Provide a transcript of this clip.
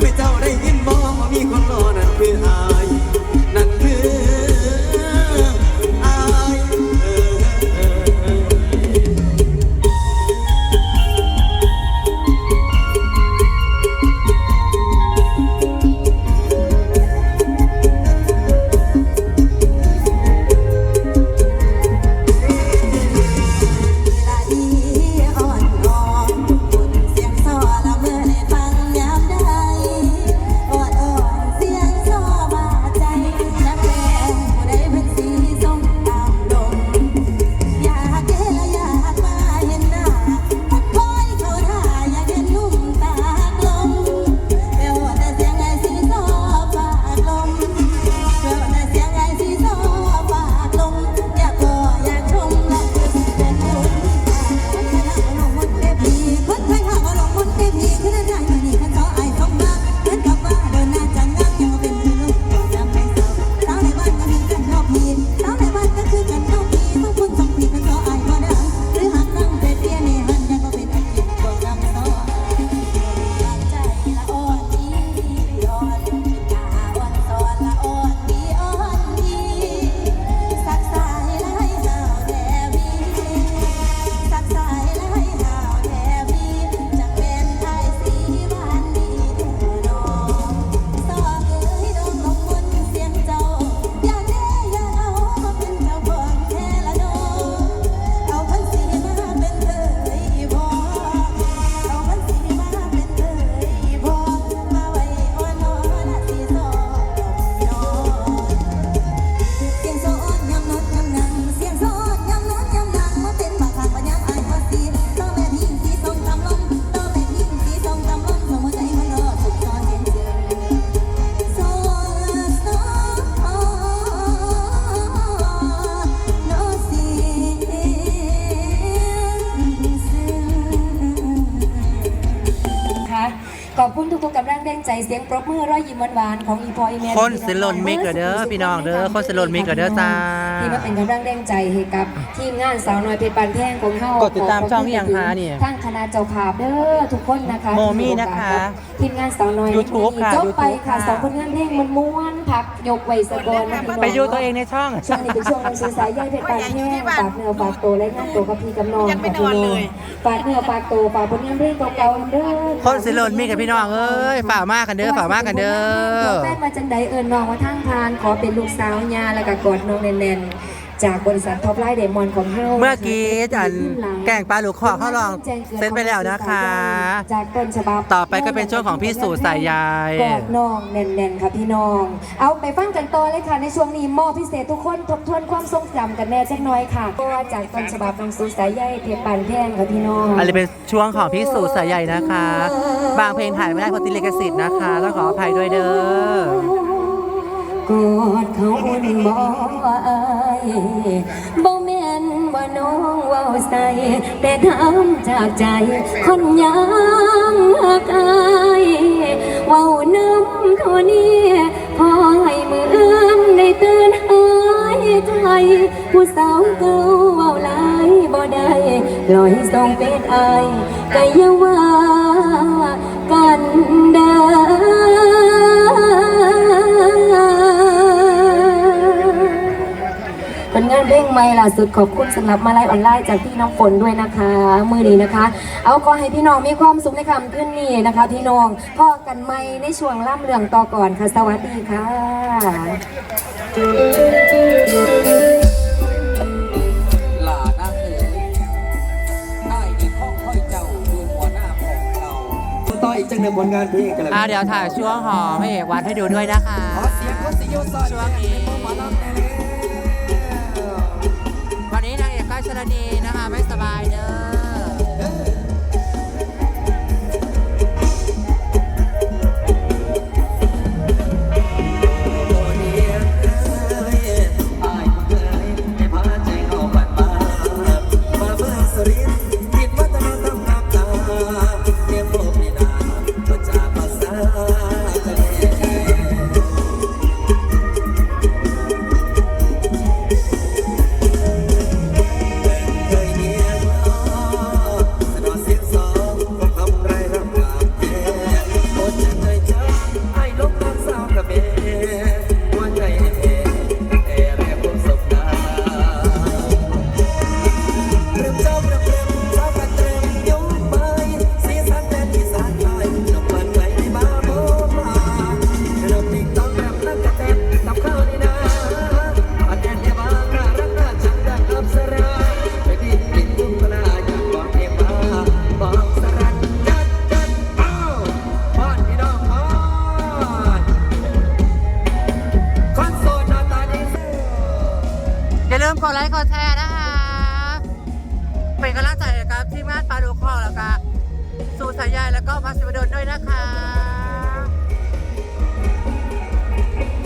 me está เสียงปรบมือรอยยิ้มหวานๆของอีพออีเมลคนสิลนมิกเหรอเด้อพี่น้องเด้อคนสิลนมิกเหรอเด้อจ้าที่มาเป็นกำลังแรงใจให้กับทีมงานสาวน้อยเพชรปานแพงของเฮากดติดตามช่องอีหยังคะนี่ทั้งคณะเจ้าภาพเด้อทุกคนนะคะโมมี่นะคะทีมงานสาวน้อย YouTube ค่ะจบไป YouTube ค่ะค่ะสองผลงานเพลงมันม้วนพักยกไว้สะกอนนะพี่น้องไปดูตัวเองในช่องช่วงนี้เป็นช่วงวันสื่อสายใยเพชรปานแห้งฝากเนื้อฝากตัวและงานตัวกับพี่กับน้องค่ะพี่น้องฝากเนื้อฝากตัวฝากผลงานเพลงเก่าๆเด้อคนสิลนมิกกับพี่น้องเอ้ยฝ่ากมากกันเด้อฝากมากกันเด้อแฟนมาจังไดเอิญน้องว่าทั้งทาน ขอเป็นลูกสาวยาแล้วก็กอดน้องแน่นๆ จากบริษัทท็อปไลน์เดมอนของเฮาเมื่อกี้จันแกงปลาหลูกคอเขาลองเซ็นไปแล้วนะคะ จากต้นฉบับต่อไปก็เป็นช่วงของพี่สู่สายใยกอดน้องแน่นๆค่ะพี่น้อง เอาไปฟังกันต่อเลยค่ะในช่วงนี้มอบพิเศษทุกคนทบทวนความทรงจำกันแน่จักหน้อยค่ะเพราะว่าจากต้นฉบับน้องสู่สายใยเพียปานแพงค่ะพี่น้องอันนี้เป็นช่วงของพี่สู่สายใหญ่นะคะ บางเพลงถ่ายไม่ได้เพราะติดลิขสิทธิ์นะคะต้องขออภัยด้วยเด้อกอดเขาอุ่นบ่อาย บ่แม่นว่าน้องเว้าใส่แต่ทำจากใจคนยังหักอายเว้าน้ำเท่านี้พอให้มืออื่นได้ตื่นหายใจผู้สาวเก่าเว้าหลายบ่ได้ลอยส่งเป็ดอายก็อย่าว่ากันเด้ เพลงใหม่ล่าสุดขอบคุณสำหรับมาลัยออนไลน์จากพี่น้องฝนด้วยนะคะ มือนี้นะคะ เอาขอให้พี่น้องมีความสุขในคำขึ้นนี้นะคะ พี่น้องพ่อกันใหม่ในช่วงล่ำเรื่องต่อก่อนค่ะ สวัสดีค่ะหลาหน้าเอ๋ยได้ดีข้องค่อยเจ้าดูหัวหน้าของเราต่ออีกจังหนึ่งผลงานเพลงกันเลยอ่าเดี๋ยวถ่ายช่วงหอพระเอกวัดให้ดูด้วยนะคะ ขอเสียงก็สิโยซอยช่วงนี้หมอลำแน่เลยวัน สระเนนะคะ ไม่สบายเด้อ ลืมกดไลค์กดแชร์นะคะ เป็นกำลังใจครับทีมงานปลาดูคอแล้วก็สู่สายใยแล้วก็พัสดุดนด้วยนะคะ